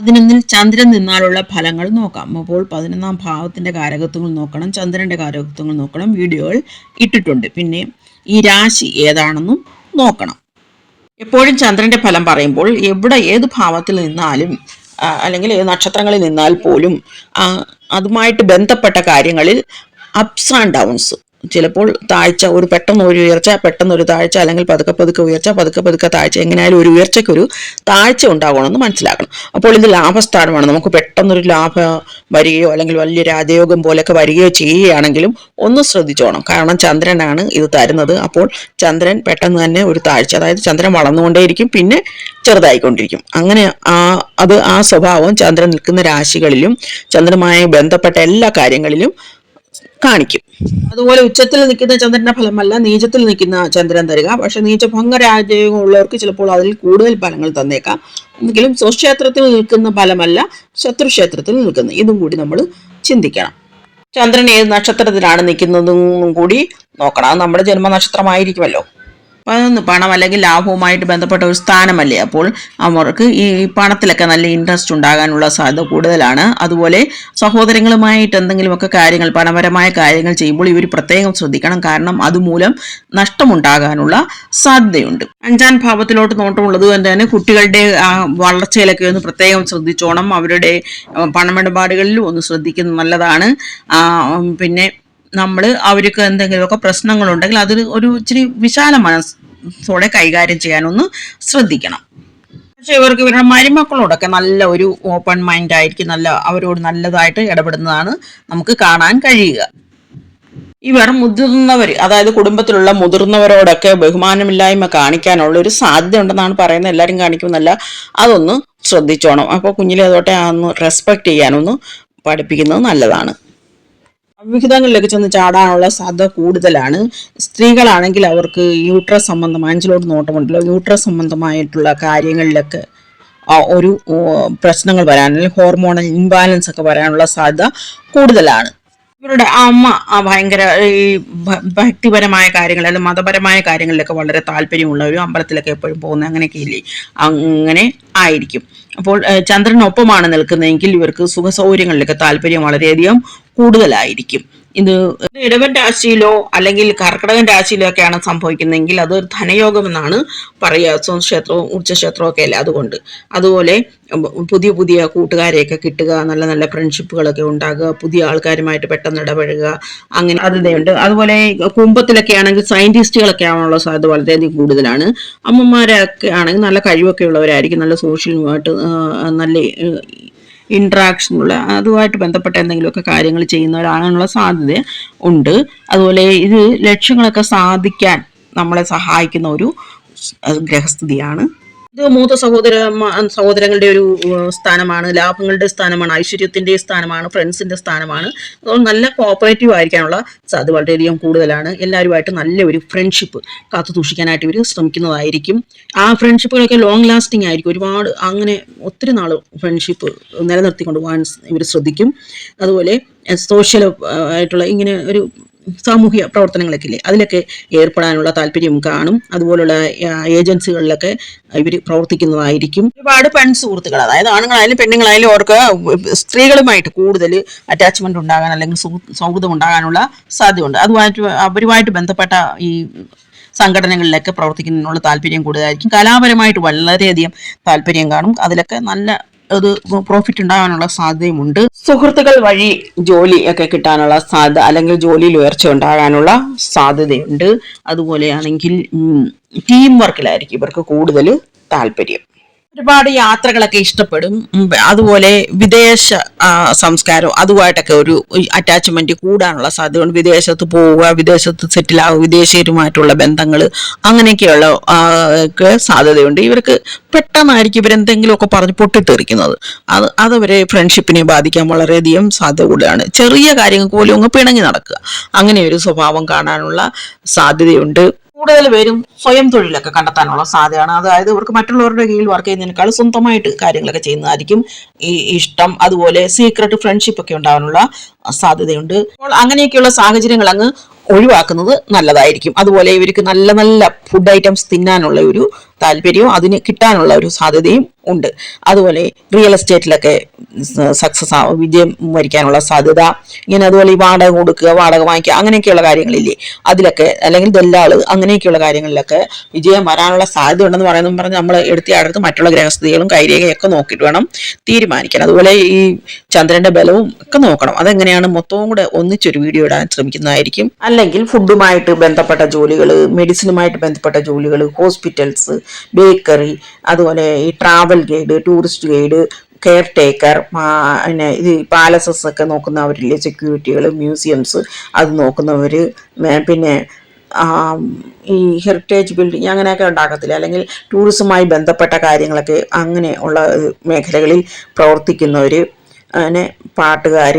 പതിനൊന്നിൽ ചന്ദ്രൻ നിന്നാലുള്ള ഫലങ്ങൾ നോക്കാം. അപ്പോൾ പതിനൊന്നാം ഭാവത്തിന്റെ കാരകത്വങ്ങൾ നോക്കണം ചന്ദ്രന്റെ കാരകത്വങ്ങൾ നോക്കണം. വീഡിയോകൾ ഇട്ടിട്ടുണ്ട്. പിന്നെ ഈ രാശി ഏതാണെന്നും നോക്കണം. എപ്പോഴും ചന്ദ്രന്റെ ഫലം പറയുമ്പോൾ എവിടെ ഏത് ഭാവത്തിൽ നിന്നാലും അല്ലെങ്കിൽ ഏത് നക്ഷത്രങ്ങളിൽ നിന്നാൽ പോലും അതുമായിട്ട് ബന്ധപ്പെട്ട കാര്യങ്ങളിൽ അപ്സ് ആൻഡ് ഡൗൺസ് ചിലപ്പോൾ താഴ്ച ഒരു പെട്ടെന്ന് ഒരു ഉയർച്ച പെട്ടെന്ന് ഒരു താഴ്ച അല്ലെങ്കിൽ പതുക്കെ പതുക്കെ ഉയർച്ച പതുക്കെ പതുക്കെ താഴ്ച എങ്ങനെയായാലും ഒരു ഉയർച്ചയ്ക്കൊരു താഴ്ച ഉണ്ടാകണമെന്ന് മനസ്സിലാക്കണം. അപ്പോൾ ഇത് ലാഭസ്ഥാനമാണ്. നമുക്ക് പെട്ടെന്നൊരു ലാഭം വരികയോ അല്ലെങ്കിൽ വലിയ രാജയോഗം പോലെയൊക്കെ വരികയോ ചെയ്യുകയാണെങ്കിലും ഒന്ന് ശ്രദ്ധിച്ചോണം. കാരണം ചന്ദ്രനാണ് ഇത് തരുന്നത്. അപ്പോൾ ചന്ദ്രൻ പെട്ടെന്ന് തന്നെ ഒരു താഴ്ച അതായത് ചന്ദ്രൻ വളർന്നുകൊണ്ടേയിരിക്കും പിന്നെ ചെറുതായിക്കൊണ്ടിരിക്കും. അങ്ങനെ ആ അത് ആ സ്വഭാവം ചന്ദ്രൻ നിൽക്കുന്ന രാശികളിലും ചന്ദ്രനുമായി ബന്ധപ്പെട്ട എല്ലാ കാര്യങ്ങളിലും കാണിക്കും. അതുപോലെ ഉച്ചത്തിൽ നിൽക്കുന്ന ചന്ദ്രന്റെ ഫലമല്ല നീചത്തിൽ നിൽക്കുന്ന ചന്ദ്രൻ തരിക. പക്ഷെ നീചഭംഗ രാജയോഗം ഉള്ളവർക്ക് ചിലപ്പോൾ അതിൽ കൂടുതൽ ഫലങ്ങൾ തന്നേക്കാം. എങ്കിലും സ്വക്ഷേത്രത്തിൽ നിൽക്കുന്ന ഫലമല്ല ശത്രുക്ഷേത്രത്തിൽ നിൽക്കുന്നത്. ഇതും കൂടി നമ്മൾ ചിന്തിക്കണം. ചന്ദ്രൻ ഏത് നക്ഷത്രത്തിലാണ് നിൽക്കുന്നതും കൂടി നോക്കണം. അത് നമ്മുടെ ജന്മനക്ഷത്രമായിരിക്കുമല്ലോ. പതിനൊന്ന് പണം അല്ലെങ്കിൽ ലാഭവുമായിട്ട് ബന്ധപ്പെട്ട ഒരു സ്ഥാനമല്ലേ? അപ്പോൾ അവർക്ക് ഈ പണത്തിലൊക്കെ നല്ല ഇൻട്രസ്റ്റ് ഉണ്ടാകാനുള്ള സാധ്യത കൂടുതലാണ്. അതുപോലെ സഹോദരങ്ങളുമായിട്ട് എന്തെങ്കിലുമൊക്കെ കാര്യങ്ങൾ പണപരമായ കാര്യങ്ങൾ ചെയ്യുമ്പോൾ ഇവർ പ്രത്യേകം ശ്രദ്ധിക്കണം. കാരണം അതുമൂലം നഷ്ടമുണ്ടാകാനുള്ള സാധ്യതയുണ്ട്. അഞ്ചാം ഭാവത്തിലോട്ട് നോട്ടമുള്ളത് കൊണ്ട് തന്നെ കുട്ടികളുടെ വളർച്ചയിലൊക്കെ ഒന്ന് പ്രത്യേകം ശ്രദ്ധിച്ചോണം. അവരുടെ പണമിടപാടുകളിലും ഒന്ന് ശ്രദ്ധിക്കുന്നത് നല്ലതാണ്. പിന്നെ നമ്മൾ അവർക്ക് എന്തെങ്കിലുമൊക്കെ പ്രശ്നങ്ങളുണ്ടെങ്കിൽ അതൊരു ഒരു ഇച്ചിരി വിശാല മനസ്സോടെ കൈകാര്യം ചെയ്യാനൊന്ന് ശ്രദ്ധിക്കണം. പക്ഷെ ഇവർക്ക് ഇവരുടെ മരുമക്കളോടൊക്കെ നല്ല ഒരു ഓപ്പൺ മൈൻഡ് ആയിരിക്കും നല്ല അവരോട് നല്ലതായിട്ട് ഇടപെടുന്നതാണ് നമുക്ക് കാണാൻ കഴിയുക. ഇവർ മുതിർന്നവർ അതായത് കുടുംബത്തിലുള്ള മുതിർന്നവരോടൊക്കെ ബഹുമാനമില്ലായ്മ കാണിക്കാനുള്ള ഒരു സാധ്യത ഉണ്ടെന്നാണ് പറയുന്നത്. എല്ലാവരും കാണിക്കുമെന്നല്ല അതൊന്ന് ശ്രദ്ധിച്ചോണം. അപ്പോൾ കുഞ്ഞിലെ തൊട്ടേ അതൊന്ന് റെസ്പെക്ട് ചെയ്യാനൊന്ന് പഠിപ്പിക്കുന്നത് നല്ലതാണ്. വിഹിതങ്ങളിലേക്ക് ചെന്ന് ചാടാനുള്ള സാധ്യത കൂടുതലാണ്. സ്ത്രീകളാണെങ്കിൽ അവർക്ക് യൂട്രസ് സംബന്ധമായ അഞ്ചിലോട്ട് നോട്ടമുണ്ടല്ലോ. യൂട്രസ് സംബന്ധമായിട്ടുള്ള കാര്യങ്ങളിലൊക്കെ ഒരു പ്രശ്നങ്ങൾ വരാൻ ഹോർമോണൽ ഇംബാലൻസ് ഒക്കെ വരാനുള്ള സാധ്യത കൂടുതലാണ്. ഇവരുടെ അമ്മ ഭയങ്കര ഈ ഭക്തിപരമായ കാര്യങ്ങൾ അല്ലെങ്കിൽ മതപരമായ കാര്യങ്ങളിലൊക്കെ വളരെ താല്പര്യമുള്ളവരും അമ്പലത്തിലൊക്കെ എപ്പോഴും പോകുന്ന അങ്ങനെയൊക്കെ ഇല്ലേ? അങ്ങനെ ആയിരിക്കും. അപ്പോൾ ചന്ദ്രനൊപ്പമാണ് നിൽക്കുന്നതെങ്കിൽ ഇവർക്ക് സുഖസൗകര്യങ്ങളിലൊക്കെ താല്പര്യം വളരെയധികം കൂടുതലായിരിക്കും. ഇത് ഇടവൻ രാശിയിലോ അല്ലെങ്കിൽ കർക്കിടകൻ രാശിയിലോ ഒക്കെയാണ് സംഭവിക്കുന്നതെങ്കിൽ അത് ധനയോഗം എന്നാണ് പറയുക. സ്വക്ഷേത്രവും ഉച്ചക്ഷേത്രവും ഒക്കെ അല്ലേ അതുകൊണ്ട്. അതുപോലെ പുതിയ പുതിയ കൂട്ടുകാരെയൊക്കെ കിട്ടുക നല്ല നല്ല ഫ്രണ്ട്ഷിപ്പുകളൊക്കെ ഉണ്ടാകുക പുതിയ ആൾക്കാരുമായിട്ട് പെട്ടെന്ന് ഇടപഴകുക അങ്ങനെ സാധ്യതയുണ്ട് അതുപോലെ കുംഭത്തിലൊക്കെ ആണെങ്കിൽ സയന്റിസ്റ്റുകളൊക്കെ ആവാനുള്ള സാധ്യത വളരെയധികം കൂടുതലാണ്. അമ്മമാരൊക്കെ ആണെങ്കിൽ നല്ല കഴിവൊക്കെ ഉള്ളവരായിരിക്കും നല്ല സോഷ്യലുമായിട്ട് നല്ല ഇൻട്രാക്ഷനുള്ള അതുമായിട്ട് ബന്ധപ്പെട്ട എന്തെങ്കിലുമൊക്കെ കാര്യങ്ങൾ ചെയ്യുന്നവരാകാനുള്ള സാധ്യത ഉണ്ട്. അതുപോലെ ഇത് ലക്ഷ്യങ്ങളൊക്കെ സാധിക്കാൻ നമ്മളെ സഹായിക്കുന്ന ഒരു ഗ്രഹസ്ഥിതിയാണ്. ഇത് മൂത്ത സഹോദര സഹോദരങ്ങളുടെ ഒരു സ്ഥാനമാണ് ലാഭങ്ങളുടെ സ്ഥാനമാണ് ഐശ്വര്യത്തിന്റെ സ്ഥാനമാണ് ഫ്രണ്ട്സിന്റെ സ്ഥാനമാണ്. അതുകൊണ്ട് നല്ല കോപ്പറേറ്റീവ് ആയിരിക്കാനുള്ള സാധ്യത വളരെയധികം കൂടുതലാണ്. എല്ലാവരുമായിട്ട് നല്ല ഒരു ഫ്രണ്ട്ഷിപ്പ് കാത്തു സൂക്ഷിക്കാനായിട്ട് ഇവർ ശ്രമിക്കുന്നതായിരിക്കും. ആ ഫ്രണ്ട്ഷിപ്പുകളൊക്കെ ലോങ് ലാസ്റ്റിംഗ് ആയിരിക്കും. ഒരുപാട് അങ്ങനെ ഒത്തിരി നാൾ ഫ്രണ്ട്ഷിപ്പ് നിലനിർത്തിക്കൊണ്ട് പോകാൻ ഇവർ ശ്രദ്ധിക്കും. അതുപോലെ സോഷ്യൽ ആയിട്ടുള്ള ഇങ്ങനെ ഒരു സാമൂഹ്യ പ്രവർത്തനങ്ങളൊക്കെ ഇല്ലേ അതിലൊക്കെ ഏർപ്പെടാനുള്ള താല്പര്യം കാണും. അതുപോലുള്ള ഏജൻസികളിലൊക്കെ ഇവർ പ്രവർത്തിക്കുന്നതായിരിക്കും. ഒരുപാട് പെൺ സുഹൃത്തുക്കൾ അതായത് ആണുങ്ങളായാലും പെണ്ണുങ്ങളായാലും അവർക്ക് സ്ത്രീകളുമായിട്ട് കൂടുതൽ അറ്റാച്ച്മെന്റ് ഉണ്ടാകാൻ അല്ലെങ്കിൽ സൗഹൃദം ഉണ്ടാകാനുള്ള സാധ്യതയുണ്ട്. അതുമായിട്ട് അവരുമായിട്ട് ബന്ധപ്പെട്ട ഈ സംഘടനകളിലൊക്കെ പ്രവർത്തിക്കുന്നതിനുള്ള താല്പര്യം കൂടുതലായിരിക്കും. കലാപരമായിട്ട് വളരെയധികം താല്പര്യം കാണും. അതിലൊക്കെ നല്ല അത് പ്രോഫിറ്റ് ഉണ്ടാകാനുള്ള സാധ്യതയുമുണ്ട്. സുഹൃത്തുക്കൾ വഴി ജോലി ഒക്കെ കിട്ടാനുള്ള സാധ്യത അല്ലെങ്കിൽ ജോലിയിൽ ഉയർച്ച ഉണ്ടാകാനുള്ള സാധ്യതയുണ്ട്. അതുപോലെയാണെങ്കിൽ ടീം വർക്കിലായിരിക്കും ഇവർക്ക് കൂടുതൽ താല്പര്യം. ഒരുപാട് യാത്രകളൊക്കെ ഇഷ്ടപ്പെടും. അതുപോലെ വിദേശ സംസ്കാരം അതുമായിട്ടൊക്കെ ഒരു അറ്റാച്ച്മെന്റ് കൂടാനുള്ള സാധ്യതയുണ്ട്. വിദേശത്ത് പോവുക വിദേശത്ത് സെറ്റിൽ ആവുക വിദേശീയരുമായിട്ടുള്ള ബന്ധങ്ങൾ അങ്ങനെയൊക്കെയുള്ള സാധ്യതയുണ്ട്. ഇവർക്ക് പെട്ടെന്നായിരിക്കും ഇവരെന്തെങ്കിലുമൊക്കെ പറഞ്ഞ് പൊട്ടിത്തെറിക്കുന്നത്. അത് അതവരെ ഫ്രണ്ട്ഷിപ്പിനെ ബാധിക്കാൻ വളരെയധികം സാധ്യത കൂടുതലാണ്. ചെറിയ കാര്യങ്ങൾക്ക് പോലും അങ്ങ് പിണങ്ങി നടക്കുക. അങ്ങനെ ഒരു സ്വഭാവം കാണാനുള്ള സാധ്യതയുണ്ട്. കൂടുതൽ പേരും സ്വയം തൊഴിലൊക്കെ കണ്ടെത്താനുള്ള സാധ്യതയാണ്. അതായത് ഇവർക്ക് മറ്റുള്ളവരുടെ കീഴിൽ വർക്ക് ചെയ്യുന്നതിനേക്കാൾ സ്വന്തമായിട്ട് കാര്യങ്ങളൊക്കെ ചെയ്യുന്നതായിരിക്കും ഈ ഇഷ്ടം. അതുപോലെ സീക്രട്ട് ഫ്രണ്ട്ഷിപ്പ് ഒക്കെ ഉണ്ടാകാനുള്ള സാധ്യതയുണ്ട്. അപ്പോൾ അങ്ങനെയൊക്കെയുള്ള സാഹചര്യങ്ങൾ അങ്ങ് ഒഴിവാക്കുന്നത് നല്ലതായിരിക്കും. അതുപോലെ ഇവർക്ക് നല്ല നല്ല ഫുഡ് ഐറ്റംസ് തിന്നാനുള്ള ഒരു താല്പര്യവും അതിന് കിട്ടാനുള്ള ഒരു സാധ്യതയും ഉണ്ട്. അതുപോലെ റിയൽ എസ്റ്റേറ്റിലൊക്കെ സക്സസ് ആ വിജയം വരിക്കാനുള്ള സാധ്യത ഇങ്ങനെ അതുപോലെ ഈ വാടക കൊടുക്കുക വാടക വാങ്ങിക്കുക അങ്ങനെയൊക്കെയുള്ള കാര്യങ്ങളില്ലേ? അതിലൊക്കെ അല്ലെങ്കിൽ ദല്ലാൾ അങ്ങനെയൊക്കെയുള്ള കാര്യങ്ങളിലൊക്കെ വിജയം വരാനുള്ള സാധ്യത ഉണ്ടെന്ന് പറയുന്നത് പറഞ്ഞ് നമ്മൾ എടുത്തിയടുത്ത് മറ്റുള്ള ഗ്രഹസ്ഥിതികളും കൈരേഖയൊക്കെ നോക്കിയിട്ട് വേണം തീരുമാനിക്കാൻ. അതുപോലെ ഈ ചന്ദ്രന്റെ ബലവും ഒക്കെ നോക്കണം. അതെങ്ങനെയാണ് മൊത്തവും കൂടെ ഒന്നിച്ചൊരു വീഡിയോ ഇടാൻ ശ്രമിക്കുന്നതായിരിക്കും. അല്ലെങ്കിൽ ഫുഡുമായിട്ട് ബന്ധപ്പെട്ട ജോലികൾ മെഡിസിനുമായിട്ട് ബന്ധപ്പെട്ട ജോലികൾ ഹോസ്പിറ്റൽസ് ബേക്കറി അതുപോലെ ഈ travel guide tourist guide caretaker പിന്നെ ഇത് പാലസസ് ഒക്കെ നോക്കുന്നവരില്ലേ സെക്യൂരിറ്റികൾ മ്യൂസിയംസ് അത് നോക്കുന്നവർ പിന്നെ ഈ ഹെറിറ്റേജ് ബിൽഡിംഗ് അങ്ങനെയൊക്കെ ഉണ്ടാക്കത്തില്ല? അല്ലെങ്കിൽ ടൂറിസവുമായി ബന്ധപ്പെട്ട കാര്യങ്ങളൊക്കെ അങ്ങനെ ഉള്ള മേഖലകളിൽ പ്രവർത്തിക്കുന്നവർ പിന്നെ പാട്ടുകാർ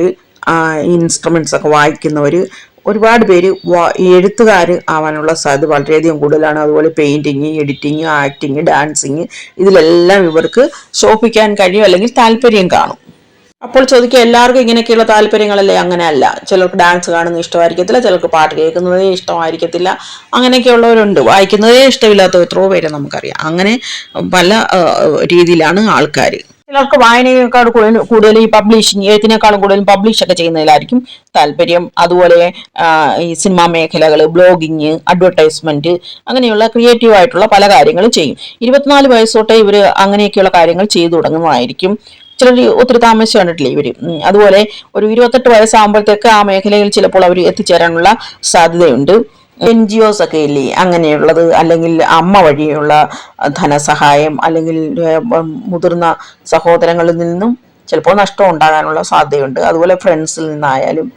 ഇൻസ്ട്രുമെൻസ് ഒക്കെ വായിക്കുന്നവർ ഒരുപാട് പേര് എഴുത്തുകാർ ആവാനുള്ള സാധ്യത വളരെയധികം കൂടുതലാണ്. അതുപോലെ പെയിന്റിങ് എഡിറ്റിങ് ആക്ടിങ് ഡാൻസിങ് ഇതിലെല്ലാം ഇവർക്ക് ശോഭിക്കാൻ കഴിയും അല്ലെങ്കിൽ താല്പര്യം കാണും. അപ്പോൾ ചോദിക്കുക എല്ലാവർക്കും ഇങ്ങനെയൊക്കെയുള്ള താല്പര്യങ്ങളല്ലേ? അങ്ങനെയല്ല. ചിലർക്ക് ഡാൻസ് കാണുന്നത് ഇഷ്ടമായിരിക്കത്തില്ല ചിലർക്ക് പാട്ട് കേൾക്കുന്നതേ ഇഷ്ടമായിരിക്കത്തില്ല. അങ്ങനെയൊക്കെയുള്ളവരുണ്ട്. വായിക്കുന്നതേ ഇഷ്ടമില്ലാത്ത എത്രയോ പേരെ നമുക്കറിയാം. അങ്ങനെ പല രീതിയിലാണ് ആൾക്കാർ ചിലർക്ക് വായനയേക്കാൾ കൂടുതൽ ഈ പബ്ലിഷിങ് എഴുത്തിനേക്കാളും കൂടുതൽ പബ്ലിഷ് ഒക്കെ ചെയ്യുന്നതിലായിരിക്കും താല്പര്യം. അതുപോലെ ഈ സിനിമാ മേഖലകൾ ബ്ലോഗിങ് അഡ്വർടൈസ്മെന്റ് അങ്ങനെയുള്ള ക്രിയേറ്റീവ് ആയിട്ടുള്ള പല കാര്യങ്ങളും ചെയ്യും. ഇരുപത്തിനാല് വയസ്സോട്ടെ ഇവർ അങ്ങനെയൊക്കെയുള്ള കാര്യങ്ങൾ ചെയ്തു തുടങ്ങുന്നതായിരിക്കും. ചിലർ ഒത്തിരി താമസിച്ച് കണ്ടിട്ടില്ലേ ഇവർ അതുപോലെ ഒരു ഇരുപത്തെട്ട് വയസ്സാകുമ്പോഴത്തേക്ക് ആ മേഖലയിൽ ചിലപ്പോൾ അവർ എത്തിച്ചേരാനുള്ള സാധ്യതയുണ്ട്. എൻ ജി ഒസ് ഒക്കെ ഇല്ലേ? അങ്ങനെയുള്ളത് അല്ലെങ്കിൽ അമ്മ വഴിയുള്ള ധനസഹായം അല്ലെങ്കിൽ മുതിർന്ന സഹോദരങ്ങളിൽ നിന്നും ചിലപ്പോൾ നഷ്ടം ഉണ്ടാകാനുള്ള സാധ്യതയുണ്ട്. അതുപോലെ ഫ്രണ്ട്സിൽ നിന്നായാലും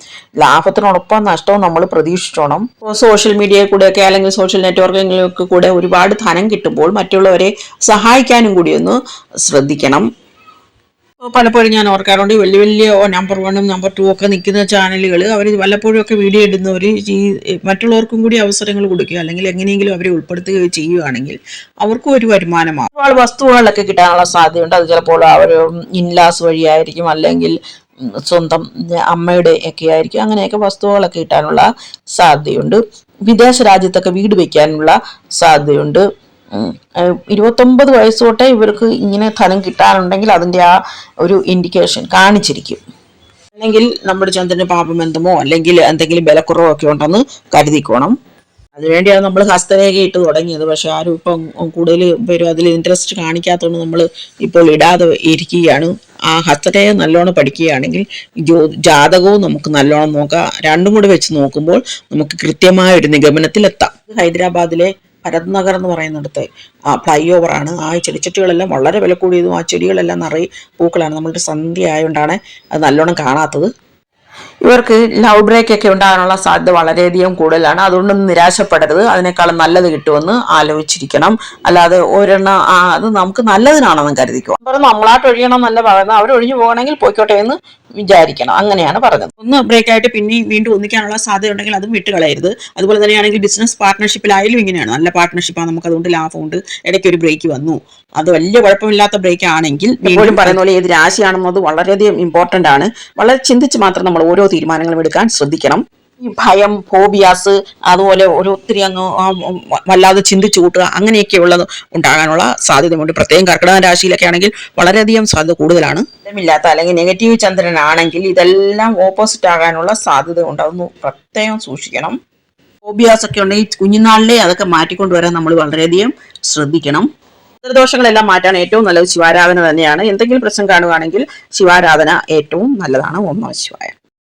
ലാഭത്തിനോടൊപ്പം നഷ്ടവും നമ്മൾ പ്രതീക്ഷിച്ചോണം. സോഷ്യൽ മീഡിയയിൽ കൂടെയൊക്കെ അല്ലെങ്കിൽ സോഷ്യൽ നെറ്റ്വർക്കിങ്ങിലൊക്കെ കൂടെ ഒരുപാട് ധനം കിട്ടുമ്പോൾ മറ്റുള്ളവരെ സഹായിക്കാനും കൂടി ഒന്ന് ശ്രദ്ധിക്കണം. പലപ്പോഴും ഞാൻ ഓർക്കാറുണ്ട് വലിയ വലിയ നമ്പർ വണ്ണും നമ്പർ ടു ഒക്കെ നിൽക്കുന്ന ചാനലുകൾ അവർ വല്ലപ്പോഴും ഒക്കെ വീഡിയോ ഇടുന്നവർ ഈ മറ്റുള്ളവർക്കും കൂടി അവസരങ്ങൾ കൊടുക്കുക അല്ലെങ്കിൽ എങ്ങനെയെങ്കിലും അവരെ ഉൾപ്പെടുത്തുകയോ ചെയ്യുകയാണെങ്കിൽ അവർക്കും ഒരു വരുമാനമാണ് ഒരുപാട് വസ്തുക്കളൊക്കെ കിട്ടാനുള്ള സാധ്യതയുണ്ട്. അത് ചിലപ്പോൾ അവർ ഇൻലാസ് വഴിയായിരിക്കും അല്ലെങ്കിൽ സ്വന്തം അമ്മയുടെ ഒക്കെ ആയിരിക്കും. അങ്ങനെയൊക്കെ വസ്തുക്കളൊക്കെ കിട്ടാനുള്ള സാധ്യതയുണ്ട്. വിദേശ രാജ്യത്തൊക്കെ വീട് വയ്ക്കാനുള്ള സാധ്യതയുണ്ട്. ഇരുപത്തൊമ്പത് വയസ്സ് തൊട്ടേ ഇവർക്ക് ഇങ്ങനെ ധനം കിട്ടാനുണ്ടെങ്കിൽ അതിന്റെ ആ ഒരു ഇൻഡിക്കേഷൻ കാണിച്ചിരിക്കും. അല്ലെങ്കിൽ നമ്മുടെ ചന്ദ്രന് എന്തുമോ അല്ലെങ്കിൽ എന്തെങ്കിലും ബലക്കുറവോ ഒക്കെ ഉണ്ടെന്ന് കരുതിക്കോണം. അതിനുവേണ്ടിയാണ് നമ്മൾ ഹസ്തരേഖ ഇട്ട് തുടങ്ങിയത്. പക്ഷെ ആരും ഇപ്പം കൂടുതൽ പേരും അതിൽ ഇൻട്രസ്റ്റ് കാണിക്കാത്തതുകൊണ്ട് നമ്മൾ ഇപ്പോൾ ഇടാതെ ഇരിക്കുകയാണ്. ആ ഹസ്തരേഖ നല്ലോണം പഠിക്കുകയാണെങ്കിൽ ജാതകവും നമുക്ക് നല്ലോണം നോക്കാം. രണ്ടും കൂടി വെച്ച് നോക്കുമ്പോൾ നമുക്ക് കൃത്യമായ ഒരു നിഗമനത്തിലെത്താം. ഹൈദരാബാദിലെ ഭരത് നഗർ എന്ന് പറയുന്നിടത്ത് ഫ്ലൈ ഓവറാണ് ആ ചെടിച്ചട്ടികളെല്ലാം വളരെ വില കൂടിയതും ആ ചെടികളെല്ലാം നിറയെ പൂക്കളാണ്. നമ്മളുടെ സന്ധ്യ ആയതുകൊണ്ടാണ് അത് നല്ലോണം കാണാത്തത്. ഇവർക്ക് ലവ് ബ്രേക്ക് ഒക്കെ ഉണ്ടാകാനുള്ള സാധ്യത വളരെയധികം കൂടുതലാണ്. അതുകൊണ്ടൊന്നും നിരാശപ്പെടരുത്. അതിനേക്കാളും നല്ലത് കിട്ടുമെന്ന് ആലോചിച്ചിരിക്കണം. അല്ലാതെ ഒരെണ്ണം അത് നമുക്ക് നല്ലതിനാണെന്ന് കരുതിക്കുക പറഞ്ഞു നമ്മളായിട്ട് ഒഴിയണം എന്നല്ല പറയുന്നത്. അവരൊഴിഞ്ഞു പോകണമെങ്കിൽ പോയിക്കോട്ടെ എന്ന് വിചാരിക്കണം. അങ്ങനെയാണ് പറഞ്ഞത്. ഒന്ന് ബ്രേക്ക് ആയിട്ട് പിന്നെ വീണ്ടും ഒന്നിക്കാനുള്ള സാധ്യത ഉണ്ടെങ്കിൽ അതും വിട്ടുകളയരുത്. അതുപോലെ തന്നെയാണെങ്കിൽ ബിസിനസ് പാർട്ട്ണർഷിപ്പിലായാലും ഇങ്ങനെയാണ്. നല്ല പാർട്ട്ണർഷിപ്പാണ് നമുക്ക് അതുകൊണ്ട് ലാഭമുണ്ട്. ഇടയ്ക്ക് ഒരു ബ്രേക്ക് വന്നു. അത് വലിയ കുഴപ്പമില്ലാത്ത ബ്രേക്ക് ആണെങ്കിൽ വീണ്ടും പറയുന്ന പോലെ ഏത് രാശിയാണെന്നത് വളരെയധികം ഇമ്പോർട്ടന്റ് ആണ്. വളരെ ചിന്തിച്ച് മാത്രം നമ്മൾ ഓരോ തീരുമാനങ്ങളും എടുക്കാൻ ശ്രദ്ധിക്കണം. ഈ ഭയം ഫോബിയാസ് അതുപോലെ ഒരു ഒത്തിരി അങ്ങ് വല്ലാതെ ചിന്തിച്ചു കൂട്ടുക അങ്ങനെയൊക്കെയുള്ളത് ഉണ്ടാകാനുള്ള സാധ്യതയുണ്ട് പ്രത്യേകം കർക്കിടക രാശിയിലൊക്കെ ആണെങ്കിൽ വളരെയധികം സാധ്യത കൂടുതലാണ്. ഇല്ലാത്ത അല്ലെങ്കിൽ നെഗറ്റീവ് ചന്ദ്രനാണെങ്കിൽ ഇതെല്ലാം ഓപ്പോസിറ്റ് ആകാനുള്ള സാധ്യത ഉണ്ട്. അതൊന്ന് പ്രത്യേകം സൂക്ഷിക്കണം. ഫോബിയാസ് ഒക്കെ ഉണ്ടെങ്കിൽ കുഞ്ഞുനാളിലെ അതൊക്കെ മാറ്റിക്കൊണ്ടുവരാൻ നമ്മൾ വളരെയധികം ശ്രദ്ധിക്കണം. ദോഷങ്ങളെല്ലാം മാറ്റാൻ ഏറ്റവും നല്ലത് ശിവാരാധന തന്നെയാണ്. എന്തെങ്കിലും പ്രശ്നം കാണുകയാണെങ്കിൽ ശിവാരാധന ഏറ്റവും നല്ലതാണ്. ഓം നമ ശിവായ.